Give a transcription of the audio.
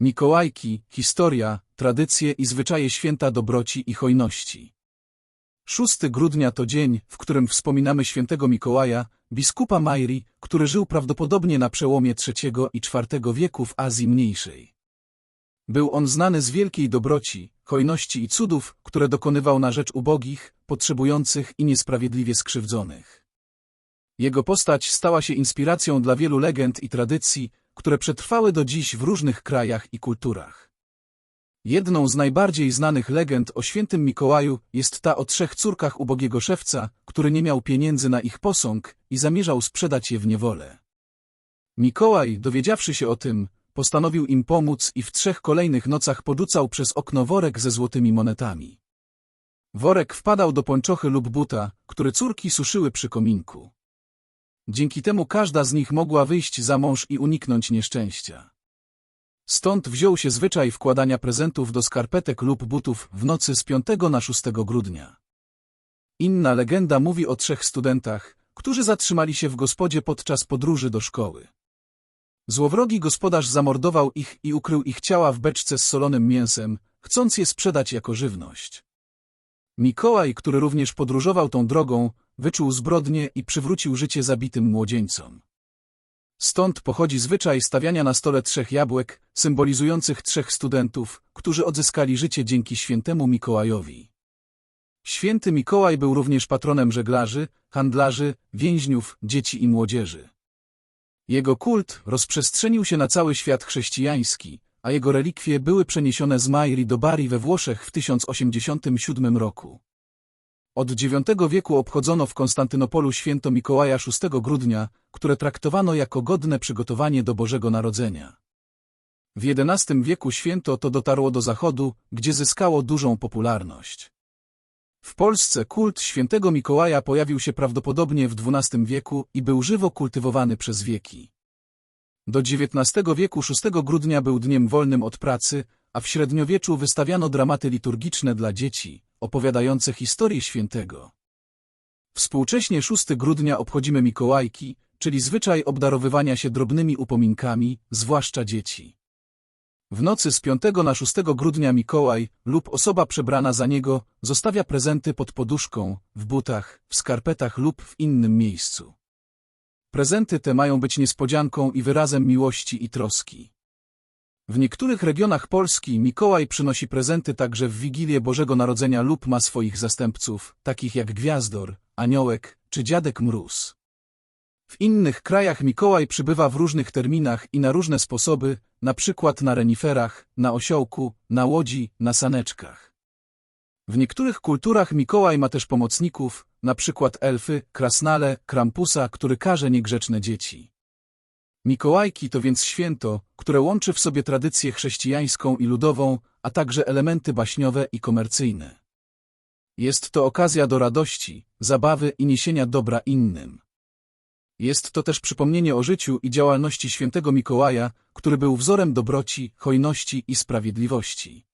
Mikołajki, historia, tradycje i zwyczaje święta dobroci i hojności. 6 grudnia to dzień, w którym wspominamy świętego Mikołaja, biskupa Mairi, który żył prawdopodobnie na przełomie III i IV wieku w Azji Mniejszej. Był on znany z wielkiej dobroci, hojności i cudów, które dokonywał na rzecz ubogich, potrzebujących i niesprawiedliwie skrzywdzonych. Jego postać stała się inspiracją dla wielu legend i tradycji, które przetrwały do dziś w różnych krajach i kulturach. Jedną z najbardziej znanych legend o świętym Mikołaju jest ta o trzech córkach ubogiego szewca, który nie miał pieniędzy na ich posąg i zamierzał sprzedać je w niewolę. Mikołaj, dowiedziawszy się o tym, postanowił im pomóc i w trzech kolejnych nocach podrzucał przez okno worek ze złotymi monetami. Worek wpadał do pończochy lub buta, które córki suszyły przy kominku. Dzięki temu każda z nich mogła wyjść za mąż i uniknąć nieszczęścia. Stąd wziął się zwyczaj wkładania prezentów do skarpetek lub butów w nocy z 5 na 6 grudnia. Inna legenda mówi o trzech studentach, którzy zatrzymali się w gospodzie podczas podróży do szkoły. Złowrogi gospodarz zamordował ich i ukrył ich ciała w beczce z solonym mięsem, chcąc je sprzedać jako żywność. Mikołaj, który również podróżował tą drogą, wyczuł zbrodnię i przywrócił życie zabitym młodzieńcom. Stąd pochodzi zwyczaj stawiania na stole trzech jabłek, symbolizujących trzech studentów, którzy odzyskali życie dzięki świętemu Mikołajowi. Święty Mikołaj był również patronem żeglarzy, handlarzy, więźniów, dzieci i młodzieży. Jego kult rozprzestrzenił się na cały świat chrześcijański, a jego relikwie były przeniesione z Mairi do Bari we Włoszech w 1087 roku. Od IX wieku obchodzono w Konstantynopolu święto Mikołaja 6 grudnia, które traktowano jako godne przygotowanie do Bożego Narodzenia. W XI wieku święto to dotarło do Zachodu, gdzie zyskało dużą popularność. W Polsce kult świętego Mikołaja pojawił się prawdopodobnie w XII wieku i był żywo kultywowany przez wieki. Do XIX wieku 6 grudnia był dniem wolnym od pracy, a w średniowieczu wystawiano dramaty liturgiczne dla dzieci, opowiadające historię świętego. Współcześnie 6 grudnia obchodzimy Mikołajki, czyli zwyczaj obdarowywania się drobnymi upominkami, zwłaszcza dzieci. W nocy z 5 na 6 grudnia Mikołaj lub osoba przebrana za niego zostawia prezenty pod poduszką, w butach, w skarpetach lub w innym miejscu. Prezenty te mają być niespodzianką i wyrazem miłości i troski. W niektórych regionach Polski Mikołaj przynosi prezenty także w Wigilię Bożego Narodzenia lub ma swoich zastępców, takich jak Gwiazdor, Aniołek czy Dziadek Mróz. W innych krajach Mikołaj przybywa w różnych terminach i na różne sposoby, na przykład na reniferach, na osiołku, na łodzi, na saneczkach. W niektórych kulturach Mikołaj ma też pomocników, na przykład elfy, krasnale, krampusa, który karze niegrzeczne dzieci. Mikołajki to więc święto, które łączy w sobie tradycję chrześcijańską i ludową, a także elementy baśniowe i komercyjne. Jest to okazja do radości, zabawy i niesienia dobra innym. Jest to też przypomnienie o życiu i działalności świętego Mikołaja, który był wzorem dobroci, hojności i sprawiedliwości.